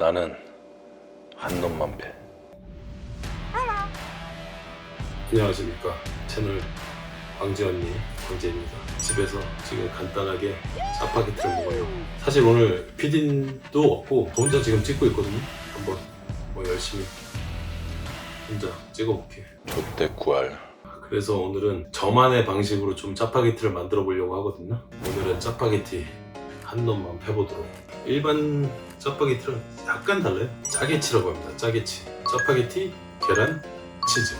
나는 한 놈만 패. 안녕하십니까. 채널 광재 언니 광재입니다. 집에서 지금 간단하게 짜파게티를 먹어요. 사실 오늘 PD도 없고 저 혼자 지금 찍고 있거든요. 한번 뭐 열심히 혼자 찍어볼게 족대 구할. 그래서 오늘은 저만의 방식으로 좀 짜파게티를 만들어 보려고 하거든요. 오늘은 짜파게티 한 놈만 패보도록 일반 짜파게티랑 약간 달라요 짜게치라고 합니다 짜게치 짜파게티 계란 치즈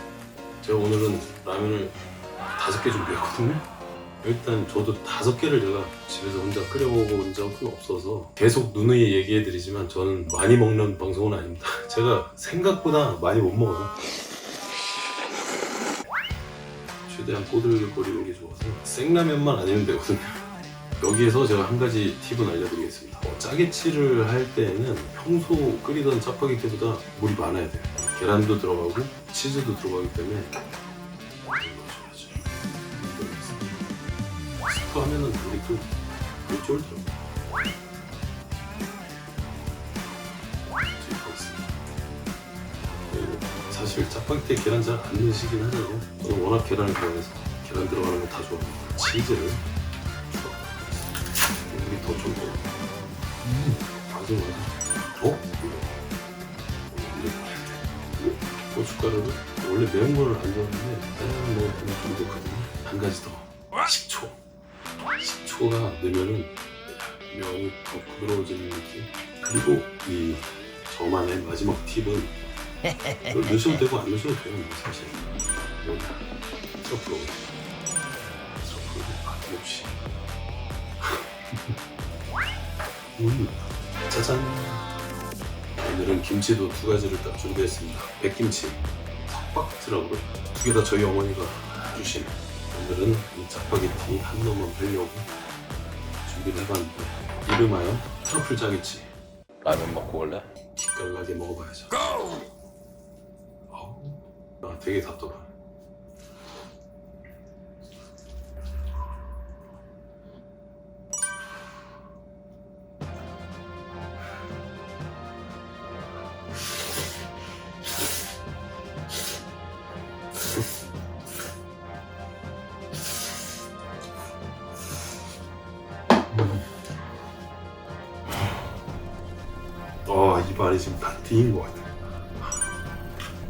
제가 오늘은 라면을 다섯 개 준비했거든요. 일단 저도 다섯 개를 제가 집에서 혼자 끓여본 적은 없어서 계속 누누이 얘기해드리지만 저는 많이 먹는 방송은 아닙니다. 제가 생각보다 많이 못 먹어요. 최대한 꼬들거리는 게 좋아서 생라면만 아니면 되거든요. 여기에서 제가 한 가지 팁은 알려드리겠습니다. 어, 짜게치를 할 때는 평소 끓이던 짜파게티보다 물이 많아야 돼요. 계란도 들어가고 치즈도 들어가기 때문에. 스프 하면은 우리 또 물이 쫄더라고요. 사실 짜파게티에 계란 잘 안 넣으시긴 하잖아요. 저는 워낙 계란을 좋아해서 계란 들어가는 거 다 좋아합니다. 치즈를 고춧가루를 원래 매운 거를 안 좋아하는데 짜장면 먹을 때는 좀 좋거든요 한 가지 더. 식초. 식초가 넣으면은 면이 더 부드러워지는 느낌. 그리고 이 저만의 마지막 팁은 이거 넣으셔도 되고 안 넣으셔도 돼요 뭐 사실. 뭐냐 트러플 트러플 아낌없이. 음, 짜잔. 오늘은 김치도 두 가지를 딱 준비했습니다. 백김치, 석박지라고 두 개 다 저희 어머니가 주신. 오늘은 이 짜파게티 한 놈만 하려고 준비를 해봤는데 이름하여 트러플 짜게치 라면 먹고 올래? 기깔나게 먹어봐야죠. 아, 되게 답답하네. 아, 입안이 지금 다 뒤인 것 같아.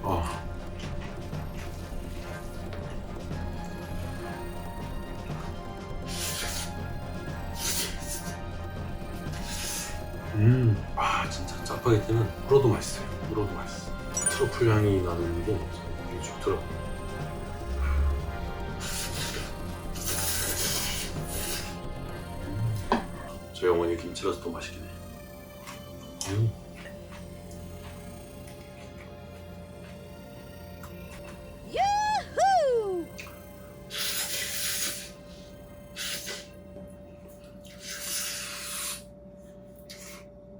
아. 음, 아 진짜 짜파게티는 불어도 맛있어요. 불어도 맛있어. 트러플 향이 나는 게 되게 좋더라고. 저희 어머니 김치라서 더 맛있긴 해. 음.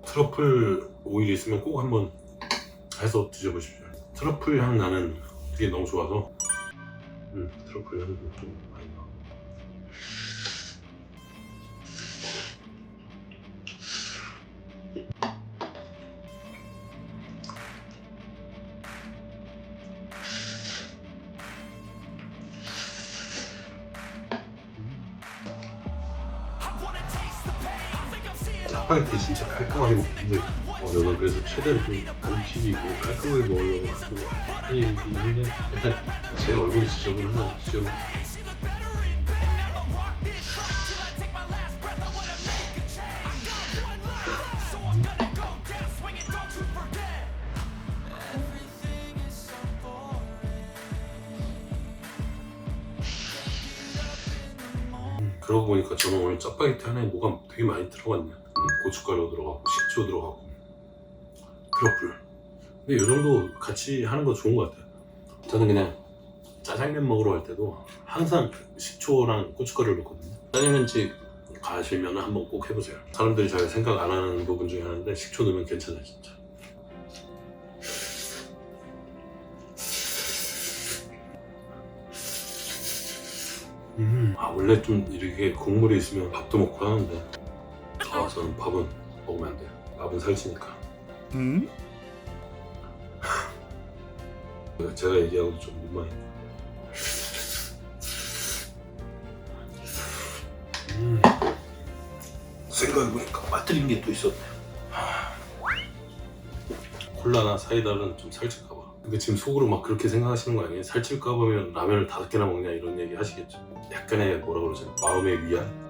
트러플 오일 있으면 꼭 한번 해서 드셔보십시오. 트러플 향 나는 그게 너무 좋아서 음, 트러플 향이 좀 짜파게티 진짜 깔끔하게 먹는데 어, 내가 그래서 최대한 좀 안튀기고 깔끔하게 먹으려고 하고 아니 있는데 일단 제 얼굴이 지저분은 하 지저분 음, 그러고 보니까 저는 오늘 짜파게티 하나에 뭐가 되게 많이 들어갔네 음, 고춧가루 들어가고 식초 들어가고. 트러플 근데 이 정도 같이 하는 거 좋은 것 같아요. 저는 그냥 짜장면 먹으러 갈 때도 항상 식초랑 고춧가루를 넣거든요. 짜장면집 가시면 한번 꼭 해보세요. 사람들이 잘 생각 안 하는 부분 중에 하나인데 식초 넣으면 괜찮아요 진짜. 음, 아 원래 좀 이렇게 국물이 있으면 밥도 먹고 하는데 아 저는 밥은 먹으면 안 돼요 밥은 살찌니까 음? 제가 얘기하고도 좀 민망해. 음. 생각해보니까 빠뜨린 게 또 있었네. 하. 콜라나 사이다는 좀 살찔까봐. 근데 지금 속으로 막 그렇게 생각하시는 거 아니에요? 살찔까봐면 라면을 다섯 개나 먹냐 이런 얘기 하시겠죠. 약간의 뭐라 그러지? 마음의 위안?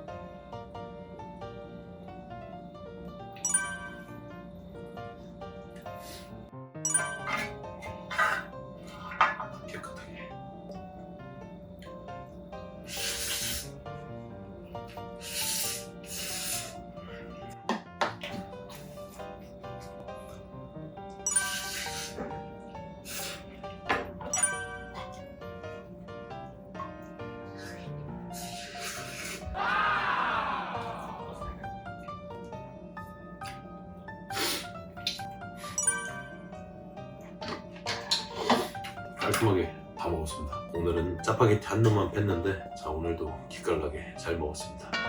깔끔하게 다 먹었습니다. 오늘은 짜파게티 한 놈만 뺐는데 자 오늘도 기깔나게 잘 먹었습니다.